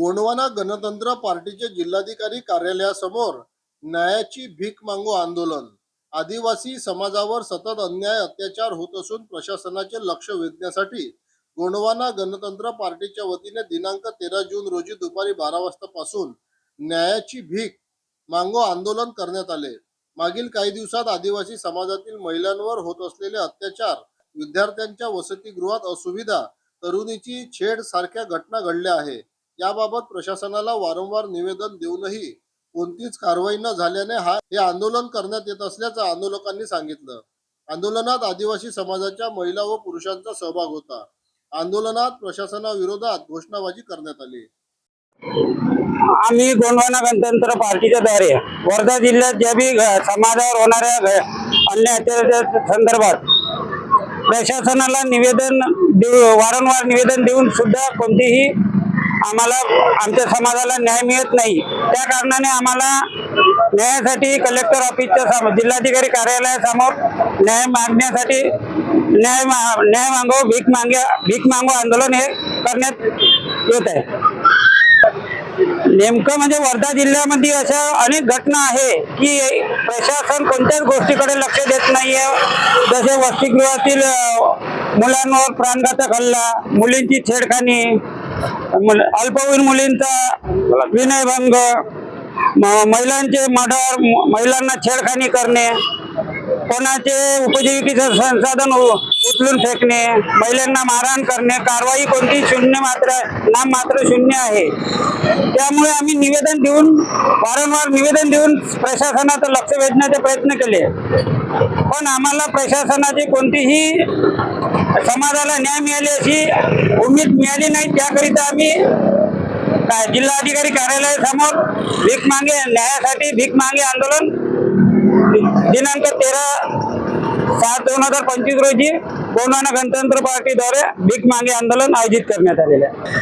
गोंडवाना गणतंत्र पार्टीचे जिल्हाधिकारी कार्यालयासमोर न्यायाची भीक मागू आंदोलन. आदिवासी समाजावर सतत अन्याय अत्याचार होत असून प्रशासनाचे लक्ष वेधण्यासाठी गोंडवाना गणतंत्र पार्टीच्या वतीने दिनांक तेरा जून रोजी दुपारी बारा वाजतापासून न्यायाची भीक मागो आंदोलन करण्यात आले. मागील काही दिवसात आदिवासी समाजातील महिलांवर होत असलेले अत्याचार विद्यार्थ्यांच्या वसतिगृहात असुविधा तरुणीची छेड सारख्या घटना घडल्या आहे. याबाबत प्रशासनाला वारंवार निवेदन देऊनही कोणतीच कारवाई न झाल्याने हा हे आंदोलन करण्यात येत असल्याचं आंदोलकांनी सांगितलं. आंदोलनात आदिवासी समाजाच्या महिला व पुरुषांचा सहभाग होता. आंदोलनात प्रशासनाविरोधात घोषणाबाजी करण्यात आली. आम्ही गोंडवाना गणतंत्र पार्टीच्या द्वारे वर्धा जिल्ह्यात ज्या बी समाजावर होणाऱ्या अन्य अत्याचाराच्या संदर्भात प्रशासनाला निवेदन देऊ वारंवार निवेदन देऊन सुद्धा कोणतीही आम्हाला आमच्या समाजाला न्याय मिळत नाही. त्या कारणाने आम्हाला न्यायासाठी कलेक्टर ऑफिसच्या समोर जिल्हाधिकारी कार्यालयासमोर न्याय मागण्यासाठी न्याय मा- न्याय मागो भीक मागे भीक मागो आंदोलन हे करण्यात येत आहे. नेमकं म्हणजे वर्धा जिल्ह्यामध्ये अशा अनेक घटना आहे की प्रशासन कोणत्याच गोष्टीकडे लक्ष देत नाहीये. जसे वसतिगृहातील मुलांवर प्राणघातक हल्ला मुलींची छेडखानी अल्पवयीन मुलींचा विनयभंग म- महिलांचे मर्डर म- महिलांना छेडखानी करणे कोणाचे उपजीविकेचे संसाधन उ- उचलून फेकणे महिलांना मारहाण करणे कारवाई कोणती शून्य मात्र नाम मात्र शून्य आहे. त्यामुळे आम्ही निवेदन देऊन वारंवार निवेदन देऊन प्रशासनाचं लक्ष वेधण्याचे प्रयत्न केले. पण आम्हाला प्रशासनाची कोणतीही समाजाला न्याय मिळाली अशी उमेद मिळाली नाही त्याकरिता आम्ही काय जिल्हाधिकारी कार्यालयासमोर भीक मागे न्यायासाठी भीक मागे आंदोलन दिनांक तेरा सात दोन हजार पंचवीस रोजी गोंडवाना गणतंत्र पार्टीद्वारे भीक मागे आंदोलन आयोजित करण्यात आलेले आहे.